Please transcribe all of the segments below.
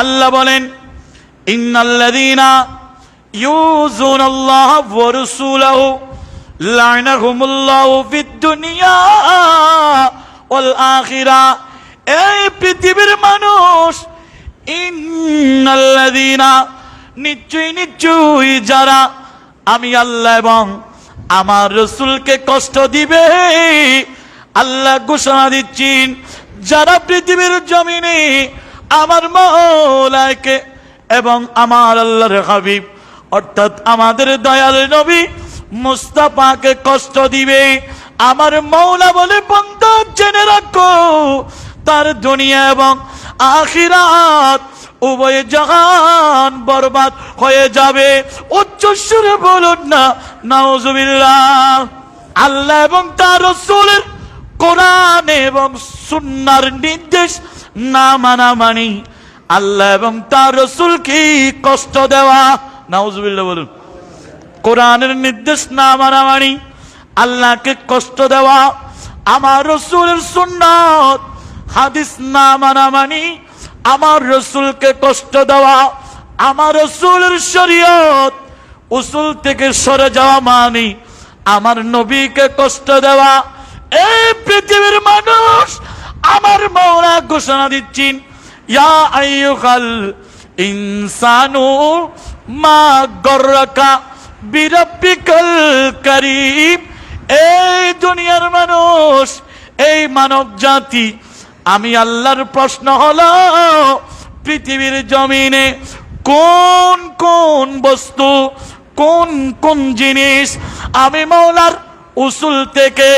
আল্লাহ বলেন, ইন্নাল্লাযীনা ইউযুনাল্লাহ ওয়া রাসূলাহু লা'নাহুমুল্লাহু ফিদ দুনিয়া ওয়াল আখিরা. এই পৃথিবীর মানুষ, ইন্নাল্লাযীনা নিশ্চয়ই নিশ্চয়ই যারা আমি আল্লাহ এবং আমার রসুলকে কষ্ট দিবে, আল্লাহ ঘোষণা দিচ্ছেন, যারা পৃথিবীর জমিনে আমার মৌলায়কে এবং আমার আল্লাহর হাবিব, অর্থাৎ আমাদের দয়াল নবী মুস্তাফাকে কষ্ট দিবে। আমার মৌলা বলে, বন্ধ, জেনে রাখো, তার দুনিয়া এবং আখিরাত উভয় জাহান বরবাদ হয়ে যাবে। উচ্চ সুরে বলুন না, নাউজুবিল্লাহ। আল্লাহ এবং তার রসুলের কোরআন এবং সুন্নার নির্দেশ না মানা মানি আল্লাহ এবং তার রসুলকে কষ্ট দেওয়া? নাউজুবিল্লাহ বলুন। কোরআনের নির্দেশ না মানা মানি আল্লাহকে কষ্ট দেওয়া, আমার রসুলের সুন্নত, হাদিস না মানা মানি আমার রসুলকে কষ্ট দেওয়া, আমার রসুলের শরীয়ত, উসুল থেকে সরে যাওয়া মানি, আমার নবীকে কষ্ট দেওয়া, এই পৃথিবীর মানুষ আমার মৌলা ঘোষণা দিচ্ছেন, ইয়া আইয়ুহাল ইনসানু মা গর্রাকা বিরব্বিকাল করিম। এই দুনিয়ার মানুষ, এই মানব জাতি, আমি আল্লাহর প্রশ্ন হলো, পৃথিবীর জমিনে কোন কোন বস্তু, কোন কোন জিনিস আমি মৌলার উসুল থেকে,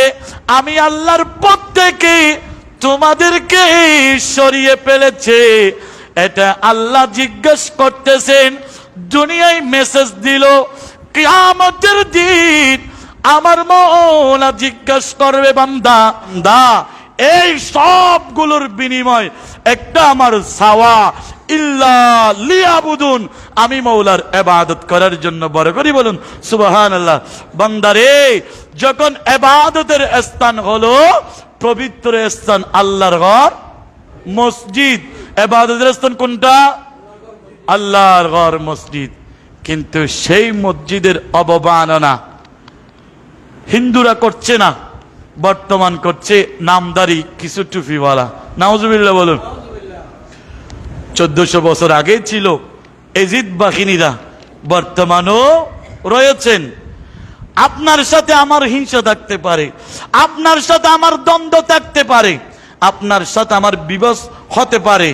আমি আল্লাহর পথ থেকে তোমাদেরকে সরিয়ে ফেলেছে। এটা আল্লাহ জিজ্ঞেস করতেছেন, দুনিয়ায় মেসেজ দিল, কিয়ামতের দিন আমার মৌলা জিজ্ঞেস করবে, বান্দা দা এই সবগুলোর বিনিময় একটা আমার সাওয়া, ইল্লা লিয়াবুদুন, আমি মৌলার এবাদত করার জন্য বড় করি বলুন সুবাহান আল্লাহ বান্দারে যখন এবাদতের স্থান হলো পবিত্র স্থান আল্লাহর ঘর, মসজিদ। এবাদতের স্থান কোনটা? আল্লাহর ঘর, মসজিদ। কিন্তু সেই মসজিদের অবমাননা হিন্দুরা করছে না, বর্তমান করছে নামদারি, কিছু টুপিওয়ালা। নাউজুবিল্লাহ বলুন। চোদ্দশো বছর আগে ছিল এজিদ বাহিনীরা, বর্তমানও রয়েছেন। আপনার সাথে আমার হিংসা থাকতে পারে, আপনার সাথে আমার দ্বন্দ্ব থাকতে পারে, আপনার সাথে আমার বিবশ হতে পারে,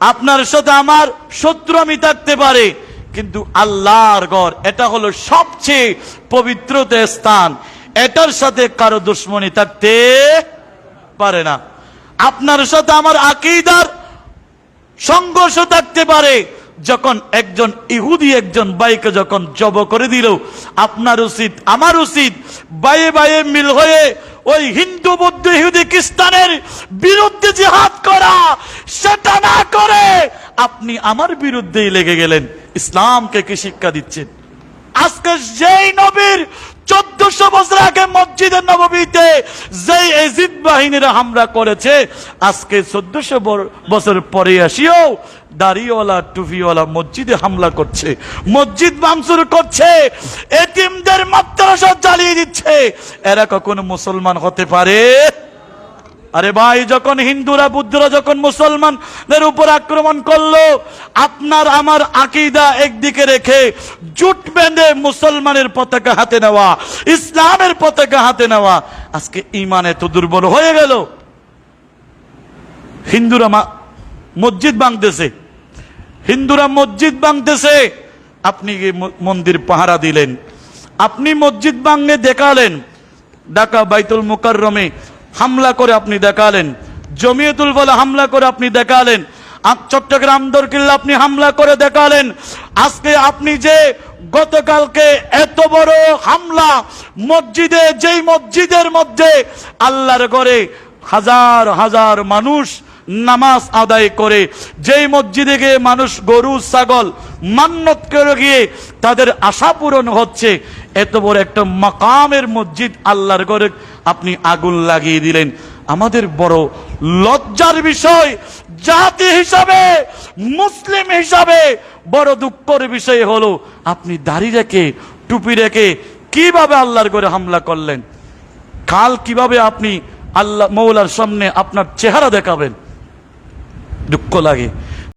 আপনার সাথে আমার শত্রু আমি থাকতে পারে, কিন্তু আল্লাহর ঘর, এটা হলো সবচেয়ে পবিত্রতা স্থান, এটার সাথে কারও দুশ্মনী থাকতে পারে না। আপনার সাথে আমার আকিদার সংঘর্ষ থাকতে পারে যখন একজন ইহুদি, একজন বাইকে যখন জব করে দিল, আপনার উচিত, আমার উচিত বাইয়ে বাইয়ে মিল হয়ে ওই হিন্দু বৌদ্ধ ইহুদি খ্রিস্টানের বিরুদ্ধে জিহাদ করা, সেটা না করে আপনি আমার বিরুদ্ধেই লেগে গেলেন, ইসলামকে কি শিক্ষা দিচ্ছেন? আজকে যেই নবীর চোদ্দশো বছর আগে মসজিদের নবমীতে যেই এজিদ বাহিনীরা হামলা করেছে, আজকে চোদ্দশো বছর পরে আসিও দাড়িওয়ালা, টুপিওয়ালা মসজিদে হামলা করছে। মসজিদ ভাঙচুর করছে এটিমদের মাত্রাসা জ্বালিয়ে দিচ্ছে। এরা কখনো মুসলমান হতে পারে? আরে ভাই, যখন হিন্দুরা, বুদ্ধরা যখন মুসলমানদের উপর আক্রমণ করল, আপনার আমার আকিদা একদিকে রেখে জুট বেঁধে মুসলমানের পতাকা হাতে নেওয়া, ইসলামের পতাকা হাতে নেওয়া, আজকে ইমানে তো দুর্বল হয়ে গেল। হিন্দুরা মসজিদ ভাঙতেছে। হিন্দুরা মসজিদ ভাঙতেছে। আপনি মন্দির পাহারা দিলেন? আপনি মসজিদ ভাঙে দেখালেন। ঢাকা বাইতুল মুকাররমে হামলা করে আপনি দেখালেন। জমিয়তুল বলে হামলা করে আপনি দেখালেন। চট্টগ্রাম দরকিল্লা আপনি হামলা করে দেখালেন। আজকে আপনি যে গতকালকে এত বড় হামলা, মসজিদে, যেই মসজিদের মধ্যে আল্লাহর ঘরে হাজার হাজার মানুষ নামাজ আদায় করে, যেই মসজিদে গিয়ে মানুষ গরু, ছাগল মান্নত করে গিয়ে তাদের আশা পূরণ হচ্ছে এত বড় একটা মাকামের মসজিদ আল্লাহর ঘরে আপনি আগুন লাগিয়ে দিলেন। আমাদের বড় লজ্জার বিষয়, জাতি হিসাবে, মুসলিম হিসাবে বড় দুঃখের বিষয় হলো, আপনি দাড়ি রেখে, টুপি রেখে কীভাবে আল্লাহর করে হামলা করলেন? কাল কীভাবে আপনি আল্লাহ মৌলার সামনে আপনার চেহারা দেখাবেন? দুঃখ লাগে।